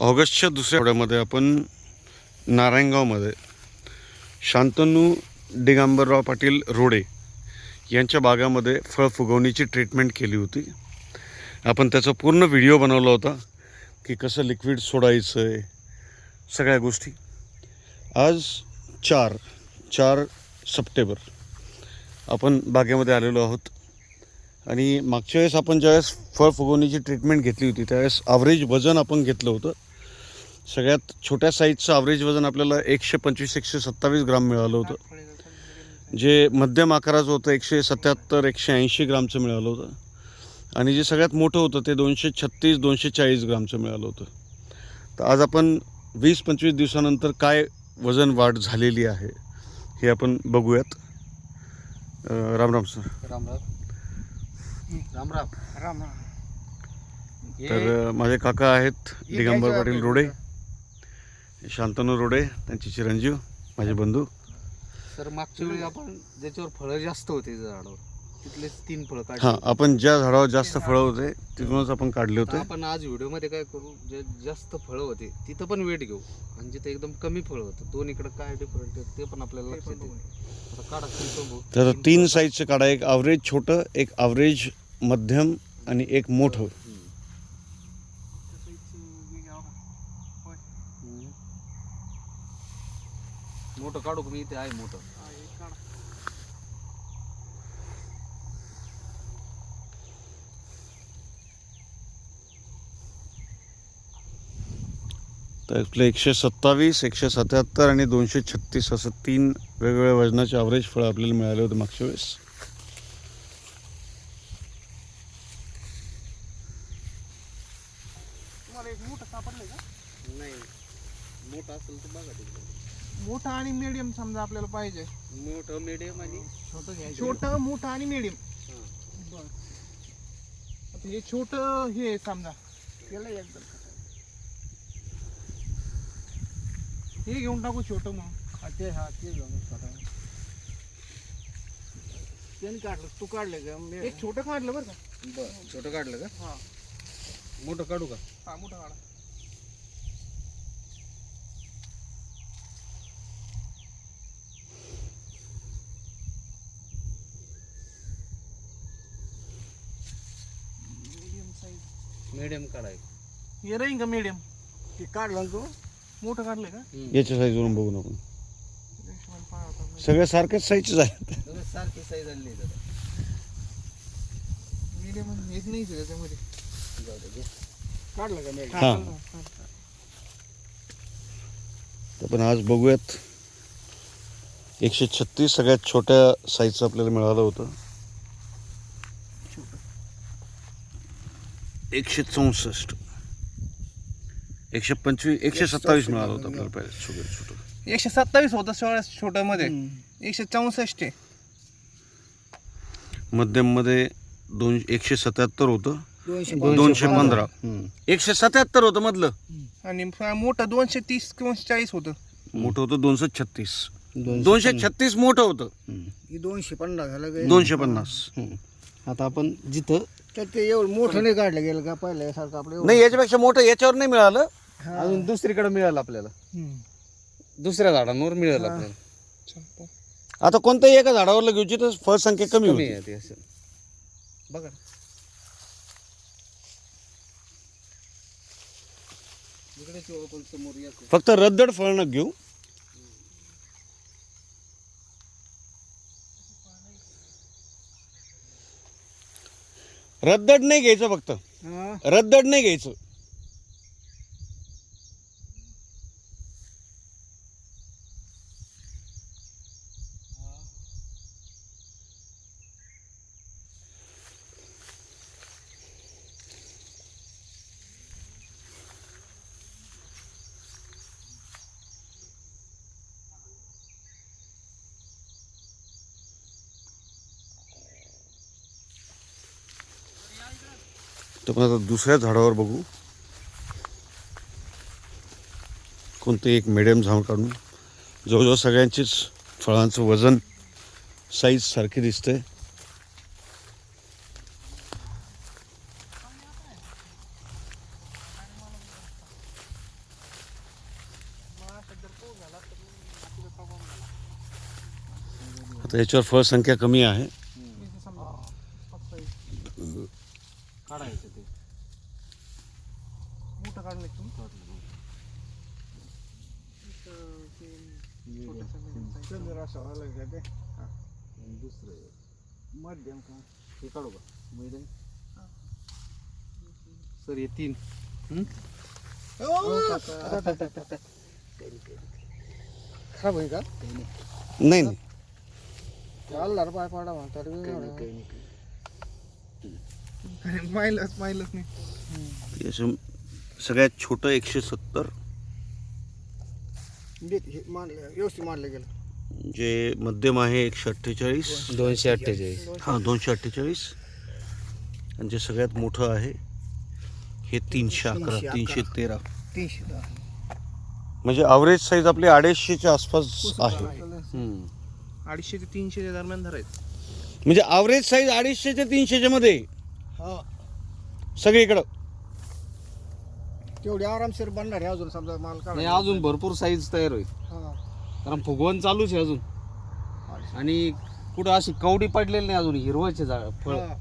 ऑगस्टच्या दुसऱ्या आठवड्यामध्ये आपण नारायणगावमध्ये शांतनू डिगांबरराव पाटील रोडे यांच्या बागामध्ये फळ फुगवणीची ट्रीटमेंट केली होती. आपण त्याचा पूर्ण व्हिडिओ बनवला होता की कसं लिक्विड सोडायचं आहे सगळ्या गोष्टी. आज चार चार सप्टेंबर. आपण बागेमध्ये आलेलो आहोत. आणि मागच्या वेळेस आपण ज्यावेळेस फळ फुगवणीची ट्रीटमेंट घेतली होती त्यावेळेस ॲव्हरेज वजन आपण घेतलं होतं. सगळ्यात छोट्या साईजचं ॲव्हरेज वजन आपल्याला एकशे पंचवीस एकशे सत्तावीस ग्राम मिळालं होतं. जे मध्यम आकाराचं होतं एकशे सत्याहत्तर एकशे ऐंशी ग्रामचं मिळालं होतं. आणि जे सगळ्यात मोठं होतं ते दोनशे छत्तीस दोनशे चाळीस ग्रामचं मिळालं होतं. तर आज आपण वीस पंचवीस दिवसानंतर काय वजन वाढ झालेली आहे हे आपण बघूयात. राम राम सर. राम राम राम राम. राम हे तर माझे काका आहेत हे दिगंबर पाटील. रोडे. शांतनू रोडे त्यांचे चिरंजीव माझे बंधू. सर मागच्या वेळी आपण ज्याच्यावर फळं जास्त होते त्या झाडावर तिथलेच तीन फळं हां काढले आपण ज्या झाडावर जास्त फळं होते तिथूनच आपण काढले होते. आपण आज व्हिडिओमध्ये काय करू जे जास्त फळं होते तिथं पण वेट घेऊ. आणि जिथे एकदम कमी फळं होतं दोन इकडे काय डिफरंट आहे ते पण आपल्याला लक्षात येईल. आता काढा. तर तीन. साईजचं काढा एक ॲव्हरेज छोटं एक ॲव्हरेज मध्यम आणि एक मोठं. मोठं काढू का मी? इथे आहे मोठं. तर आपलं एकशे सत्तावीस एकशे सत्याहत्तर आणि दोनशे छत्तीस असं तीन वेगवेगळ्या वजनाचे ॲव्हरेज फळं आपल्याला मिळाले होते मागच्या वेळेस तुम्हाला एक मोठं सापडलंय का नाही मोठं असेल तर बघा तिकडे मोठं आणि मीडियम समजा आपल्याला पाहिजे. मोठं मिडियम आणि छोटं घ्यायचं. छोटं मोठं आणि मीडियम हां. बर. आता हे छोट हे आहे समजा. त्याला एकदम हे घेऊन टाकू छोट मग. ते हा ते घेऊन त्याने काढलं. तू काढलं का? एक छोटं काढलं बरं का? बरं. छोटं काढलं का? हा. मोठं काढू का? हा मोठं काढा मीडियम साईज मिडियम काढायचं. हे का मीडियम ते काढलं तू? मोठं काढलंय का? याच्या साईजवरून बघून आपण मी. सगळ्या सारख्याच साईजच आहेत दोघं सारखी साईज आणली आहे दादा मीडियम हेच नाही त्याच्यामध्ये. जाऊ दे, घे. काढलं का मीडियम हा. तर पण आज बघूयात. एकशे छत्तीस सगळ्यात छोट्या साईजचं आपल्याला मिळालं होतं. एकशे चौसष्ट. एकशे पंचवीस एकशे सत्तावीस मिळालं होतं आपल्याला पाहिजे छोटं छोटं एकशे सत्तावीस होतं सोळा छोट्या मध्ये एकशे चौसष्ट आहे. मध्यममध्ये दोन एकशे सत्याहत्तर होतं. दोनशे दोनशे पंधरा. एकशे सत्याहत्तर होतं मधलं. आणि फ- मोठं दोनशे तीस किंवा चाळीस होतं. मोठं होतं दोनशे छत्तीस. दोनशे छत्तीस मोठं होतं. दोनशे पन्नास झालं दोनशे पन्नास. आता आपण जिथं तर ते एवढं मोठं नाही काढलं गेलं का? पहिल्यासारखं आपलं एवढं. नाही याच्यापेक्षा मोठं याच्यावर नाही मिळालं. अजून दुसरीकडे मिळेल आपल्याला. दुसऱ्या झाडांवर मिळेल आपल्याला. आता कोणत्याही एका झाडावर घेऊची तर फळ संख्या कमी कमी होती. आहे ते असं. बघा. फक्त रद्दड फळ न घेऊ. रद्दड नाही घ्यायचं फक्त. रद्दड नाही घ्यायचं तर मग आता दुसऱ्या झाडावर बघू. कोणतं एक मिडियम झाड काढून. जवळजवळ सगळ्यांचीच फळांचं वजन साईज सारखी दिसते आता याच्यावर फळसंख्या कमी आहे. असं का ते आणि दुसरं मध्यम का? हे काढू का? मैदान? सर हे तीन. हं? खराब आहे का? नाही. नाही चालणार पाय पाडा म्हणतात माहिलंच माहिलंच नाही सगळ्यात छोटं एकशे सत्तर. मानलं व्यवस्थित मानलं गेलं. जे मध्यम आहे एकशे अठ्ठेचाळीस दोनशे अठ्ठेचाळीस. हां दोनशे अठ्ठेचाळीस. आणि जे सगळ्यात मोठं आहे हे तीनशे अकरा तीनशे अकरा. तेरा. तीनशे दहा. म्हणजे अवरेज साईज आपली अडीचशेच्या आसपास आहे. हं. अडीचशे ते तीनशे दरम्यान धरायचं म्हणजे अवरेज साईज अडीचशे ते तीनशेच्या मध्ये. हा. सगळीकडं. तेवढी आरामशीर बनणार आहे अजून समजा माल नाही अजून भरपूर साईज तयार होईल. हा. कारण फुगवण चालूच आहे अजून. आणि कुठं अशी कवडी पडलेली नाही अजून हिरवळचे झाड फळ. हा.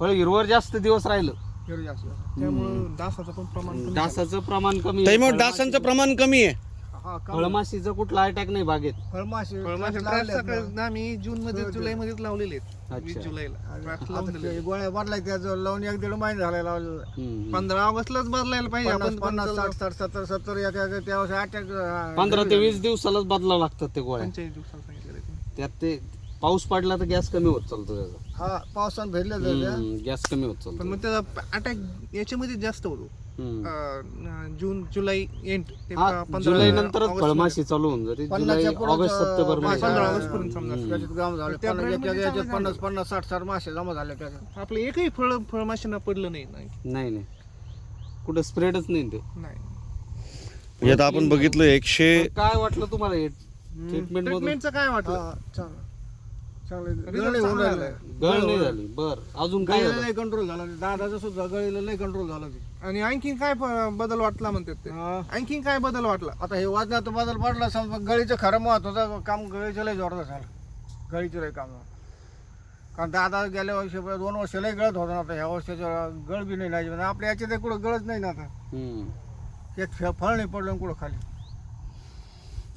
फळ हिरवळ जास्त दिवस राहिलं. हिरवी जास्त. त्यामुळं डासाचं पण प्रमाण कमी. डासाचं प्रमाण कमी आहे. त्यामुळे फळमाशी- डासांचं प्रमाण कमी आहे. हा फळमाशीचा कुठला अटॅक नाही बागेत. फळमाशी फळमाशी ना. सकाळी आम्ही जून मध्ये जुलै मध्येच लावलेले आहेत. वीस. जुलैला. लावून गोळ्या बदलाय त्याचं लावून एक दीड महिने झाले लावलं हम्म. पंधरा ऑगस्टलाच बदलायला पाहिजे. आपण पन्नास साठ साठ सत्तर सत्तर एक एक त्यावेळेस अटॅक पंधरा ते वीस दिवसालाच बदलावं लागतात ते गोळ्या. पंचेचाळीस दिवसाला सांगितलेलं आहे. त्यात ते पाऊस पडला तर गॅस कमी होत चालतो त्याचा. हा पावसानं भेटले जाते गॅस कमी होत पण चालतो मग त्याचा अटॅक याच्यामध्ये जास्त होतो. अं, जून जुलै एंड ते हा, जुलै नंतरच ऑगस्ट फळमाशी चालू होऊन जाते. जुलै पन्नासच्या पुढंच, ऑगस्ट सप्टेंबर अं, मध्ये. पंधरा ऑगस्ट पर्यंत समजा. हम्म. त्याच्यात ग्राम झाले. त्या पन्नास याच्यात याच्यात पन्नास पन्नास साठ साठ मासे जमा झाले त्याच्यात. आपलं एकही फळ फळमाशीना पडलं नाही नाही. नाही नाही. कुठं स्प्रेडच नाही ते. नाही. म्हणजे आता आपण बघितलं एकशे काय वाटलं तुम्हाला हे ट्रीटमेंट मधून? ट्रीटमेंटचं काय वाटलं? हा, चांगलं चांगलं होऊन राहिलं. आलाय. गळ नाही झाली बर अजून काय गळीला झालं? लय कंट्रोल झाला दादाचं सुद्धा गळीला लय कंट्रोल झाला ते आणि आणखीन काय फ- बदल वाटला म्हणतात ते हा. आणखीन काय बदल वाटला आता हे वाजण्यात बदल पडला समजा गळीचं खरं महत्वाचं काम गळीचं लय जोरदार झालं गळीचं लय काम झालं. कारण दादा गेल्या वर्षी दोन वर्ष लय गळत होता ना आता ह्या वर्षाचं गळ बी नाही लागली. म्हणजे आपल्या याच्यात एक कुठं गळत नाही ना आता हम्म. एक फे- फळ नाही पडलं आणि कुठं खाली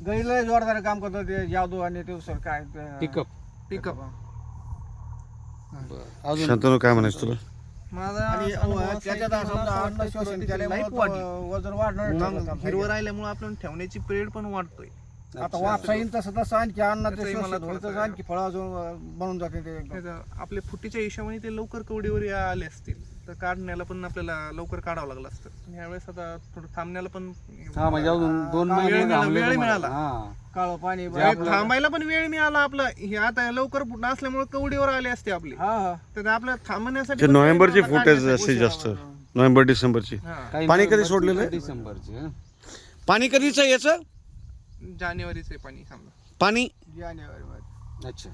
गळीला लय जोरदार काम करतात ते जादू आणि ते सर काय ते- पिकअप पिकअप शांतनु काय म्हणायचं तुला? माझा आणि अनुभव असा आहे त्याच्यात की असं मला असं अन्न वाटतं शोषण की केल्यामुळे life वाढली. वजन वाढणार मग हिरवं राहिल्यामुळे आपण ठेवण्याची पिरियड पण वाढतोय. आता वापसा येईल तसं तसं आणखी अन्न ते त्याचंही मला शोषित होईल थोडंसं तसं आणखी फळं अजून अं, बनून जाते ते. एकदम. त्याचं आपल्या फुटीच्या हिशोबाने ते लवकर कवडीवर या- आले असतील. तर काढण्याला पण आपल्याला लवकर काढावं लागलं असतं. पण यावेळेस आता थोडं थांबण्याला पण हा म्हणजे अजून दोन वेळ महिने मिळाला- थांबले वेळ तुम्हाला. मिळाला. हा. काळं पाणी आपलं- थांबायला पण वेळ मिळाला आपला. हे आता लवकर फुटणं असल्यामुळे कवडीवर आले असते आपली. हा हा. तर आपल्या थांबण्यासाठी ते पण नोव्हेंबरची मिळाला फूट आहे काढण्यासाठी. जास्तीत जास्त. नोव्हेंबर डिसेंबरची. पाणी कधी सोडलेलं आहे? डिसेंबरची हा. पाणी कधीचं आहे याचं? जानेवारीचे पाणी समजा पाणी? जानेवारी मध्ये अच्छा.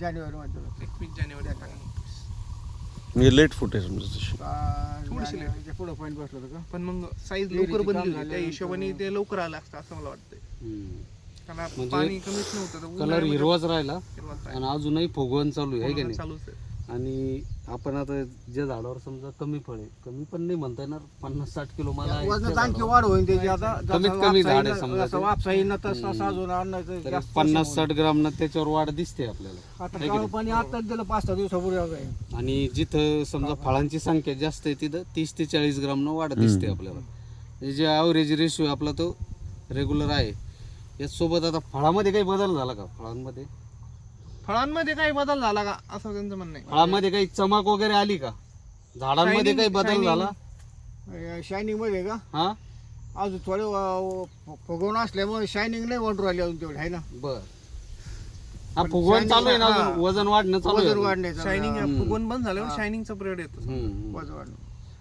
जानेवारी मध्ये एकवीस जानेवारी पाणी म्हणजे लेट फूट आहे समजा तशी. थोडीशी late. जानेवारीच्या पुढं पॉईंट बसलं होतं का? पण मग साईज लवकर होती. त्या हिशोबाने ते लवकर आलं असतं असं मला वाटतंय. हम्म. म्हणजे पाणी कमीच नव्हतं तर कलर हिरवाच राहिला हिरवाच. आणि अजूनही फुगवण चालू आहे है की नाही चालूच आहे आणि आपण आता ज्या झाडावर समजा कमी फळ आहे कमी पण नाही म्हणता येणार पन्नास साठ किलो मला आहे वजनात त्या आणखी झाडावर. वाढ होईल त्याची आता जसं कमीत कमी वापसा झाड आहे समजा ते. वापसा तसं तसं अजून अन्नाचं तरी जास्त पन्नास साठ ग्राम न त्याच्यावर वाढ दिसते आपल्याला होईल. आता की काळं नाही? पाणी आताच दिलं पाच सहा दिवसापूर्वी आहे. आणि जिथं समजा फळांची संख्या जास्त आहे तिथं तीस ते चाळीस ग्राम न वाढ दिसते आपल्याला जे ॲव्हरेज रेशिओ आपला तो रेग्युलर आहे यासोबत आता फळामध्ये काही बदल झाला का? फळांमध्ये? फळांमध्ये काही बदल झाला का? असं त्यांचं म्हणणं आहे. फळामध्ये काही चमक वगैरे आली का? झाडांमध्ये काही बदल. झाला? शायनिंगमध्ये का? हा? अजून थोडे फुगवून असल्यामुळे शायनिंग नाही वाढू राहिली अजून तेवढी आहे ना? बर. हा फुगवण चालू आहे ना हा. अजून? वजन वाढणं चालू वजन. वाढण्याचं शायनिंग. फुगवून बंद झाल्यावर शायनिंगचा पिरियड येतो. हम्म. वजन वाढणं.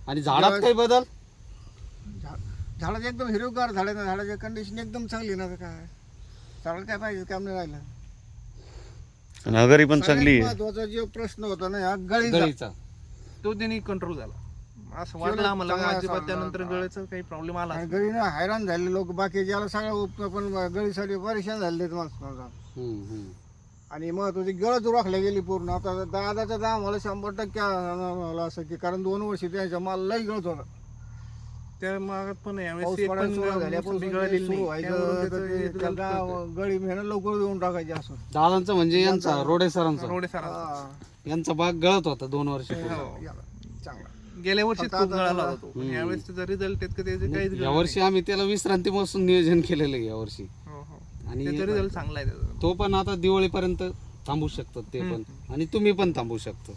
आणि झाडात काही बदल? झा- झाडाचं एकदम हिरवगार झाडाचं झाडाची कंडिशन एकदम चांगली ना आता काय? झाडाला काय पाहिजे काम नाही राहिलं. आणि अगरी पण चांगली सगळ्यात आहे. महत्त्वाचा जो प्रश्न होता ना हा गळीचा. गळीचा. तो त्यांनी कंट्रोल झाला. असं वाटलं आम्हाला अजिबात समजा- त्यानंतर गळ्याचा काही प्रॉब्लेम आला आणि गळीनं हैराण झाले लोक बाकी ज्याला सगळं उपयोग पण गळीसाठी परेशान झाले मला समजा हम्म, हम्म. आणि महत्वाची गळच राखल्या गेली पूर्ण. आता दादाचं दाम मला शंभर टक्के असं की कारण दोन वर्ष त्यांच्या माल लई गळत होता. त्या मागात पण यावेळेस एक मोसंबी गळालेली नाही. त्यामुळे त्याचं. गळी मेहनत लवकर देऊन टाकायची असं. दादांचं म्हणजे यांचा रोडे सरांचा. रोडे सरांचा. यांचा भाग गळत होता दोन वर्ष हो. चांगला. गेल्या वर्षी फक्त खूप आता- गळाला होता. तो. पण यावेळेस त्याचा रिझल्ट त्याचे काहीच या वर्षी आम्ही त्याला विश्रांतीपासून नियोजन केलेलं आहे यावर्षी नाही. हो, हो. आणि त्याचा रिझल्ट चांगला आहे त्याचा. तो पण आता दिवाळीपर्यंत थांबू शकतात ते पण. आणि तुम्ही पण थांबू शकता.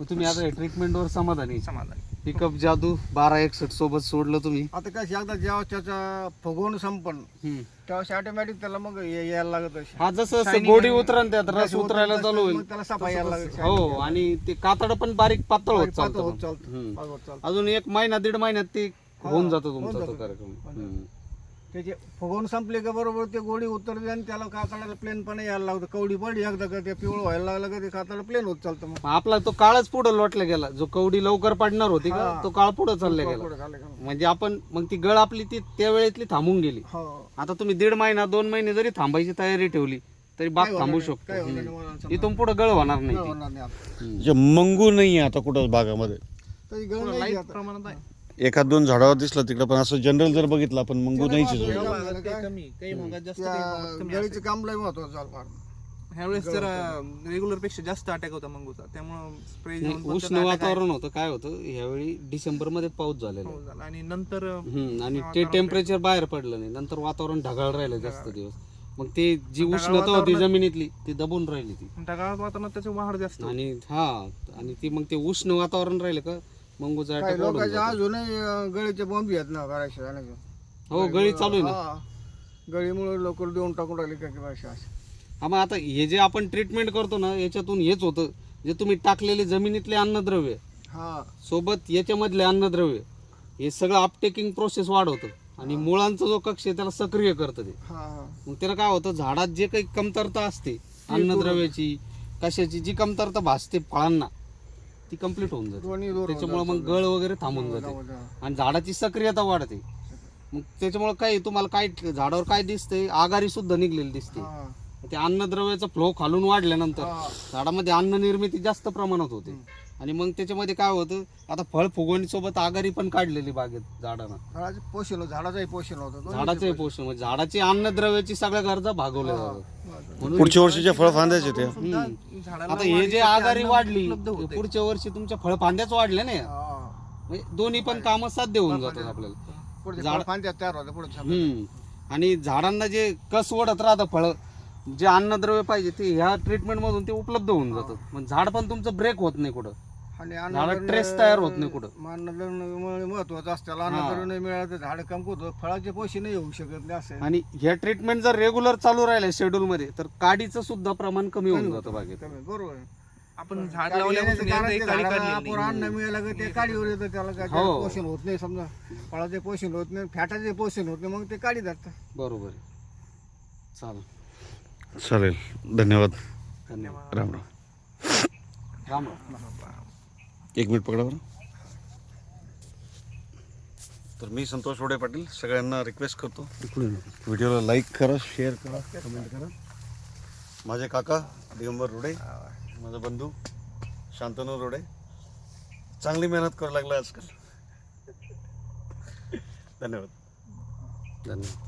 मग तुम्ही आता ट्रीटमेंटवर समाधानी समाधान. पिकअप जादू बारा एकसठ सोबत सोडलं तुम्ही आता काय एकदा जेव्हा त्याचा फुगवून संपन्न हम्म. तेव्हा ऑटोमॅटिक त्याला मग ये- यायला लागत अशी हा जसं जसं गोडी उतरण त्यात रस जसं उतरायला उतरत चालू होईल मग त्याला सफाई यायला लागत हो आणि ते कातड पण बारीक पातळ होत चालतं होत मग. चालतं हम्म. पातळ होत चालतं अजून एक महिना दीड महिन्यात ते होऊन जातो तुमचा तो. कार्यक्रम हम्म. त्याचे फुगवून संपले का बरोबर ते गोडी उतरते आणि त्याला कातडाला प्लेन पण यायला लागतं कवडी पडली एकदा का ते पिवळं व्हायला लागलं का ते कातडा प्लेन होत चालतं मग आपला तो काळच पुढे लोटला गेला जो कवडी लवकर पडणार होती का हा. तो काळ पुढे चालला गेला पुढं झालं का? म्हणजे आपण मग ती गळ आपली ती त्या वेळेतली थांबून गेली हो आता तुम्ही दीड महिना दोन महिने जरी थांबायची तयारी ठेवली तरी बाग थांबू शकतो काय होणार हम्म. नाही मला समजा. इथून पुढे गळ होणार नाही काय ती. होणार नाही आता. म्हणजे मंगू नाही आहे आता कुठं बागामध्ये तरी गळ नाही आता. प्रमाणात आहे एखाद दोन झाडावर दिसलं तिकडं पण असं जनरल जर बघितलं आपण मंगू नाहीच गळीचं काम लय महत्वाचं झालं फार. ह्यावेळेस जरा रेग्युलरपेक्षा जास्त अटॅक होता मंगूचा. त्यामुळं स्प्रे नाही, उष्ण वातावरण होतं काय होतं ह्यावेळी डिसेंबरमध्ये पाऊस झालेला आहे. झाला. आणि नंतर हम्म, आणि ते टेम्परेचर बाहेर पडलं नाही. नंतर वातावरण ढगाळ राहिलं जास्त दिवस. मग ते जी उष्णता होती जमिनीतली ती दबून राहिली ती. ढगाळ वातावरणात त्याची वाढ जास्त. आणि हा आणि ती मग ते उष्ण वातावरण राहिलं का काही लोकांच्या अजूनही अं, गळीचे बॉम्ब आहेत ना करायचे. हो गळी चालू आहे ना. गळीमुळे लोक देऊन टाकून राहिले का किंवा असे असे. हा मग आता हे जे आपण ट्रीटमेंट करतो ना याच्यातून हेच होतं. जे तुम्ही टाकलेले जमिनीतले अन्नद्रव्य हा. सोबत याच्यामधले अन्नद्रव्य हे सगळं अपटेकिंग प्रोसेस वाढवतं. आणि मुळांचा जो कक्ष आहे त्याला सक्रिय करतं ते. हा हा. मग त्याला काय होतं झाडात जे काही कमतरता असते अन्नद्रव्याची कशाची जी कमतरता भासते फळांना ती कंप्लीट होऊन जाते. दोन्ही दूर त्याच्यामुळे मग गळ वगैरे थांबून जाते. आणि झाडाची सक्रियता वाढते. मग त्याच्यामुळे काय तुम्हाला काय झाडावर काय दिसते आगारी सुद्धा निघलेली दिसते. हा. ते अन्नद्रव्याचा फ्लो खालून वाढल्यानंतर हा. झाडामध्ये अन्न निर्मिती जास्त प्रमाणात होते. आणि मग त्याच्यामध्ये काय होतं आता फळ फुगवणी सोबत आगारी पण काढलेली बागेत झाडांना. झाडाचे पोषण होतं, झाडाचंही पोषण होतं दोन्ही झाडाचे पोषण. म्हणजे झाडाची अन्नद्रव्याची सगळ्या गरजा भागवल्या जातात. म्हणून पुढच्या वर्षीच्या फळ फांद्याचे ते. हम्म. झाडाला आता हे जे आगारी अन्न वाढली. पुढच्या वर्षी तुमच्या फळफांद्याच वाढल्या नाही. हा. म्हणजे दोन्ही पण कामं साध्य होऊन जातात आपल्याला. पुढचे झाड- फांद्या तयार होत्या पुढे हम्म. आणि झाडांना जे कस ओढत राहतं फळ जे अन्नद्रव्य पाहिजे ते ह्या ट्रीटमेंट मधून ते उपलब्ध होऊन जातं. मग झाड पण तुमचं ब्रेक होत नाही कुठं. आणि झाडात ट्रेस तयार होत नाही कुठं. अन्नद्रव्य महत्वाचं असतं. त्याला अन्नद्रव्य नाही मिळालं तर झाड कमकुत. फळाचे पोषण नाही होऊ शकत नाही असं. आणि ह्या ट्रीटमेंट जर रेग्युलर चालू राहिलं शेड्यूल मध्ये तर काडीचं सुद्धा प्रमाण कमी होऊन जातं बागेत. कमी, बरोबर. आपण झाड लावल्यापासून येण्याचं कारण एकदा ते काळी झाडाला काढलेली आपण अन्न मिळालं की? ते काडीवर येतं त्याला काय हो. पोषण होत नाही समजा. फळाचे पोषण होत नाही फॅटाचे पोषण होत नाही मग ते काढी जातं बरोबर आहे. चालेल. चालेल. धन्यवाद. धन्यवाद. राम राम. राम राम. एक मिनिट पकडा बरं. तर मी संतोष वडे पाटील सगळ्यांना रिक्वेस्ट करतो. व्हिडिओला लाईक करा शेअर करा कमेंट करा. माझे काका दिगंबर रोडे माझा बंधू शांतनू रोडे चांगली मेहनत करू लागला आजकाल. धन्यवाद. धन्यवाद.